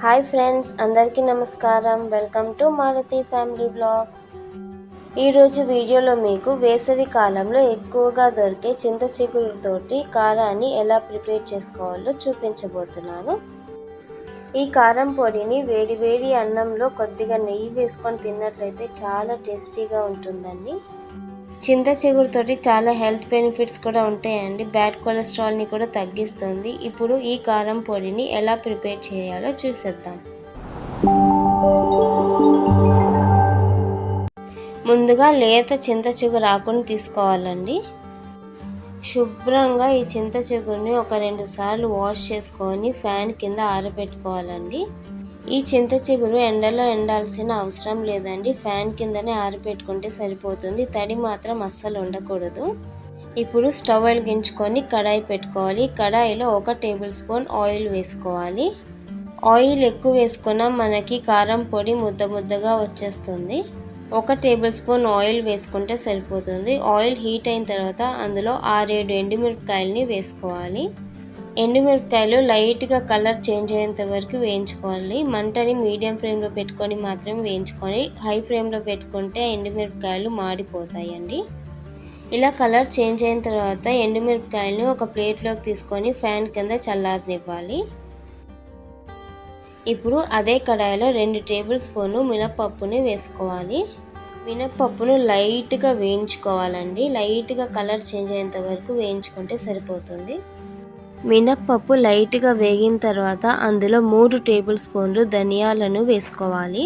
Hi friends అందరికీ నమస్కారం. Welcome to Maruti family blogs. ఈరోజు వీడియోలో మీకు వేసవి కాలంలో ఎక్కువగా దొరికే చింత చిగురుతోటి కారాన్ని ఎలా ప్రిపేర్ చేసుకోవాలో చూపించబోతున్నాను. ఈ కారం పొడిని వేడి వేడి అన్నంలో కొద్దిగా నెయ్యి వేసుకొని తిన్నట్లయితే చాలా టేస్టీగా ఉంటుందండి. చింత చిగురుతోటి చాలా హెల్త్ బెనిఫిట్స్ కూడా ఉంటాయండి. బ్యాడ్ కొలెస్ట్రాల్ని కూడా తగ్గిస్తుంది. ఇప్పుడు ఈ కారం పొడిని ఎలా ప్రిపేర్ చేయాలో చూసేద్దాం. ముందుగా లేత చింత చిగురు ఆకుని తీసుకోవాలండి. శుభ్రంగా ఈ చింత చిగురుని ఒక రెండు సార్లు వాష్ చేసుకొని ఫ్యాన్ కింద ఆరబెట్టుకోవాలండి. ఈ చింత చిగురు ఎండలో ఎండాల్సిన అవసరం లేదండి. ఫ్యాన్ కిందనే ఆరిపెట్టుకుంటే సరిపోతుంది. తడి మాత్రం అస్సలు ఉండకూడదు. ఇప్పుడు స్టవ్ వెలిగించుకొని కడాయి పెట్టుకోవాలి. కడాయిలో ఒక టేబుల్ స్పూన్ ఆయిల్ వేసుకోవాలి. ఆయిల్ ఎక్కువ వేసుకున్నా మనకి కారం పొడి ముద్ద ముద్దగా వచ్చేస్తుంది. ఒక టేబుల్ స్పూన్ ఆయిల్ వేసుకుంటే సరిపోతుంది. ఆయిల్ హీట్ అయిన తర్వాత అందులో ఆరేడు ఎండుమిరపకాయలని వేసుకోవాలి. ఎండుమిరపకాయలు లైట్గా కలర్ చేంజ్ అయ్యేంత వరకు వేయించుకోవాలి. మంటని మీడియం ఫ్లేమ్లో పెట్టుకొని మాత్రం వేయించుకొని హై ఫ్లేమ్లో పెట్టుకుంటే ఎండుమిరపకాయలు మాడిపోతాయండి. ఇలా కలర్ చేంజ్ అయిన తర్వాత ఎండుమిరపకాయలను ఒక ప్లేట్లోకి తీసుకొని ఫ్యాన్ కింద చల్లారనివ్వాలి. ఇప్పుడు అదే కడాయిలో రెండు టేబుల్ స్పూను మినపప్పుని వేసుకోవాలి. మినప్పప్పును లైట్గా వేయించుకోవాలండి. లైట్గా కలర్ చేంజ్ అయ్యేంత వరకు వేయించుకుంటే సరిపోతుంది. మినప్పప్పు లైట్గా వేగిన తర్వాత అందులో మూడు టేబుల్ స్పూన్లు ధనియాలను వేసుకోవాలి.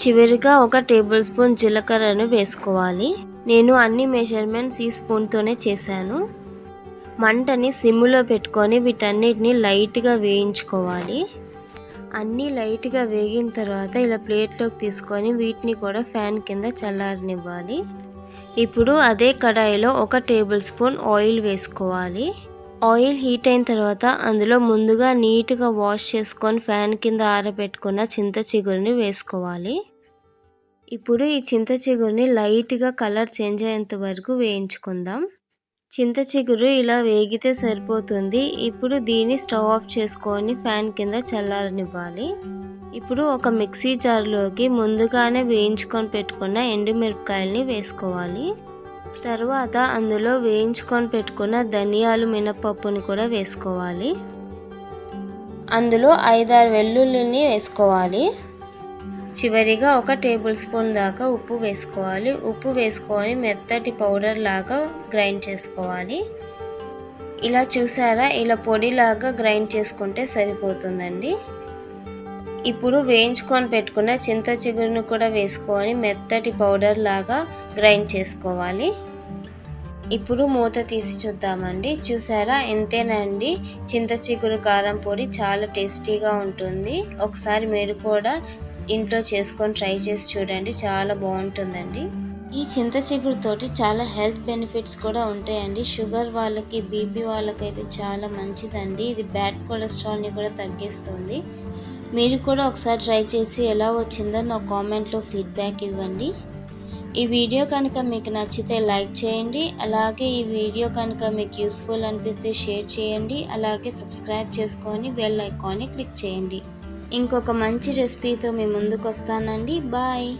చివరిగా ఒక టేబుల్ స్పూన్ జీలకర్రను వేసుకోవాలి. నేను అన్ని మెజర్మెంట్స్ ఈ స్పూన్తోనే చేశాను. మంటని సిమ్లో పెట్టుకొని వీటన్నిటిని లైట్గా వేయించుకోవాలి. అన్నీ లైట్గా వేగిన తర్వాత ఇలా ప్లేట్లోకి తీసుకొని వీటిని కూడా ఫ్యాన్ కింద చల్లారనివ్వాలి. ఇప్పుడు అదే కడాయిలో ఒక టేబుల్ స్పూన్ ఆయిల్ వేసుకోవాలి. ఆయిల్ హీట్ అయిన తర్వాత అందులో ముందుగా నీట్గా వాష్ చేసుకొని ఫ్యాన్ కింద ఆరబెట్టుకున్న చింత చిగురిని వేసుకోవాలి. ఇప్పుడు ఈ చింత చిగురిని లైట్గా కలర్ చేంజ్ అయ్యేంత వరకు వేయించుకుందాం. చింత చిగురు ఇలా వేగితే సరిపోతుంది. ఇప్పుడు దీన్ని స్టవ్ ఆఫ్ చేసుకొని ఫ్యాన్ కింద చల్లారనివ్వాలి. ఇప్పుడు ఒక మిక్సీ జార్లోకి ముందుగానే వేయించుకొని పెట్టుకున్న ఎండుమిరపకాయల్ని వేసుకోవాలి. తర్వాత అందులో వేయించుకొని పెట్టుకున్న ధనియాలు మినపప్పుని కూడా వేసుకోవాలి. అందులో ఐదారు వెల్లుల్లిని వేసుకోవాలి. చివరిగా ఒక టేబుల్ స్పూన్ దాకా ఉప్పు వేసుకోవాలి. ఉప్పు వేసుకొని మెత్తటి పౌడర్ లాగా గ్రైండ్ చేసుకోవాలి. ఇలా చూసారా? ఇలా పొడిలాగా గ్రైండ్ చేసుకుంటే సరిపోతుందండి. ఇప్పుడు వేయించుకొని పెట్టుకున్న చింత చిగురును కూడా వేసుకొని మెత్తటి పౌడర్ లాగా గ్రైండ్ చేసుకోవాలి. ఇప్పుడు మూత తీసి చూద్దామండి. చూసారా? ఎంతేనండి చింత చిగురు కారం పొడి చాలా టేస్టీగా ఉంటుంది. ఒకసారి మీరు కూడా ఇంట్లో చేసుకొని ట్రై చేసి చూడండి. చాలా బాగుంటుందండి. ఈ చింత చిగురుతోటి చాలా హెల్త్ బెనిఫిట్స్ కూడా ఉంటాయండి. షుగర్ వాళ్ళకి బీపీ వాళ్ళకైతే చాలా మంచిదండి. ఇది బ్యాడ్ కొలెస్ట్రాల్ని కూడా తగ్గిస్తుంది. మీరు కూడా ఒకసారి ట్రై చేసి ఎలా వచ్చిందో నా కామెంట్లో ఫీడ్బ్యాక్ ఇవ్వండి. ఈ వీడియో కనుక మీకు నచ్చితే లైక్ చేయండి. అలాగే ఈ వీడియో కనుక మీకు యూస్ఫుల్ అనిపిస్తే షేర్ చేయండి. అలాగే సబ్స్క్రైబ్ చేసుకొని బెల్ ఐకాన్ని క్లిక్ చేయండి. ఇంకొక మంచి రెసిపీతో మీ ముందుకు వస్తానండి. బాయ్.